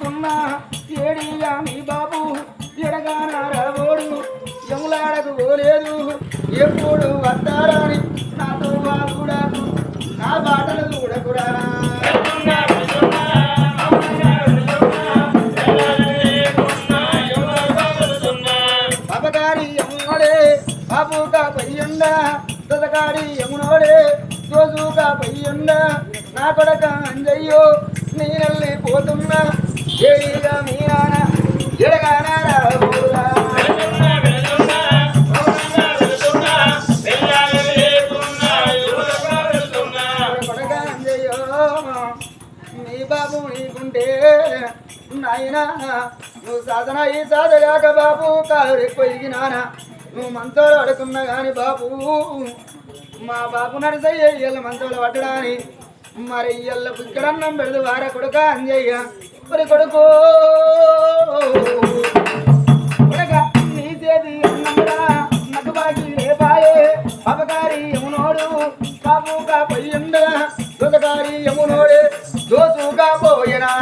పోతున్నా ఏడిగా మీ బాబు ఎడగానారాబోడు ఎములాడకు పోలేదు ఎప్పుడు వస్తారని నాతో బాబుడాకు నా బాటలు చూడకురా బాబగారి ఎమునోడే బాబుగా పయ్యుండ దొదగాడి ఎమునోడే రోజుగా పయ్యుండ నా కొడక అంజయ్యో నీరల్లి పోతున్నా ఏడిగా మీ నాన్న ఎడగానారాబోడా కొడగా అంజయ్యో నీ బాబు నీకుంటే నాయనా నువ్వు సాధన ఈ సాధగాక బాబు కారు ఎక్కువ నానా నువ్వు మంచోలు అడుకున్నా కానీ బాబు మా బాబు నడిసయ్య ఇయ్యాల మంచోలు పట్టడాని మరి ఇయ్యాల బుక్కడన్నం పెడదు వార కొడుక అంజయ్య మరి కొడుకు. కొడక నీ చేతి లేపాయే. పాపగారి యమునోడు బాబుగా పోయిండా దొదగారి యమునోడే దోసుగా పోయినా.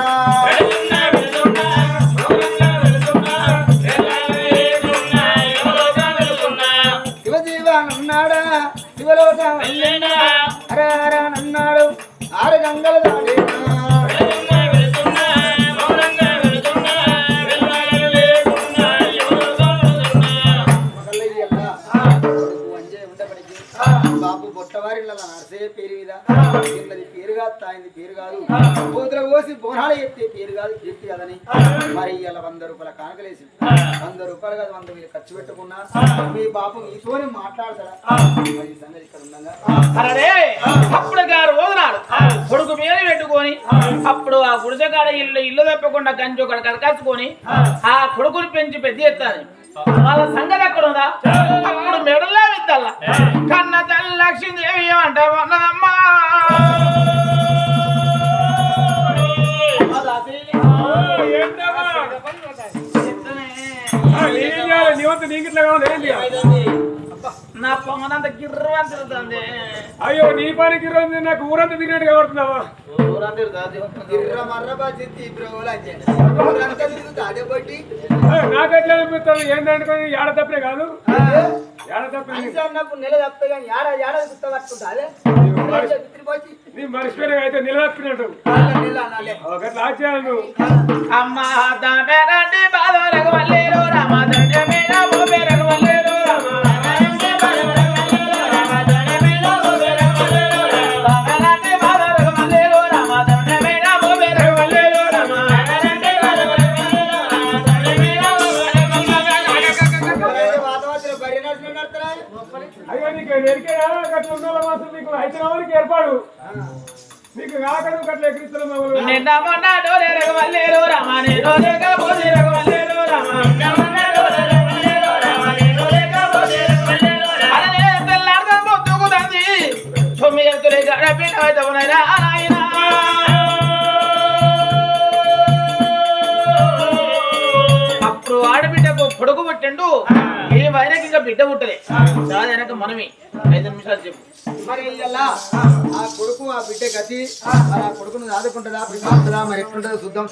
శివలోకం నన్నాడు ఆరు గంగలు దాడేనా బాబు బొట్టవారి నడిసే పేరు మీద. వీళ్ళది పేరు కాదు తాయింది పేరు కాదు. కూతురు కోసి బోనాలు చెప్తే పేరు కాదు కీర్తి కదని. మరి ఇలా వంద రూపాయల కానకలేసి. వంద రూపాయలు కాదు వంద మీరు ఖర్చు పెట్టుకున్నా. మీ బాబు మీతోనే మాట్లాడతారా మరి సంగతి ఇక్కడ ఉండగా. అప్పుడు గారు రోజునాడు కొడుకు మీద పెట్టుకొని అప్పుడు ఆ గుడిసెకాడ ఇల్లు ఇల్లు తప్పకుండా గంజు ఒకటి కడకాసుకొని ఆ కొడుకుని పెంచి పెద్ద ఎత్తాను వాళ్ళ సంగతి ఎక్కడ ఉందా అప్పుడు మేము నా పొంగనంత గిర్రని తిరుగుతుంది. అయ్యో నీ పనికి ఈరోజు నాకు ఊరంతా తిరిగినట్టు కబడుతున్నావా గిర్ర నాకెట్లా అనిపిస్తుంది? ఏంటనుకొని ఏడ తప్పే కాదు? ఏడ తప్పే నెల తప్పే కానీ నీ మర్చిపోయిన అయితే నిలదప్పినట్టు అమ్మ బాధలకు వల్లేరు రామ డోరేరకు వల్లేరు రామ నేను లేక పోసేరకు వల్లేరు రామ అరే తెల్లారదా పొద్దుకుతుంది తొమ్మిది ఎత్తులే అవుతావునైనా నాయనా బిడ్డ పుట్టలే. దాని వెనక మనమే. ఐదు నిమిషాలు చెప్పు. మరి ఆ కొడుకు ఆ బిడ్డ గతి మరి ఆ కొడుకును ఆదుకుంటుందా ప్రిమాడుతుందా మరి ఎట్లుంటుందో చూద్దాం.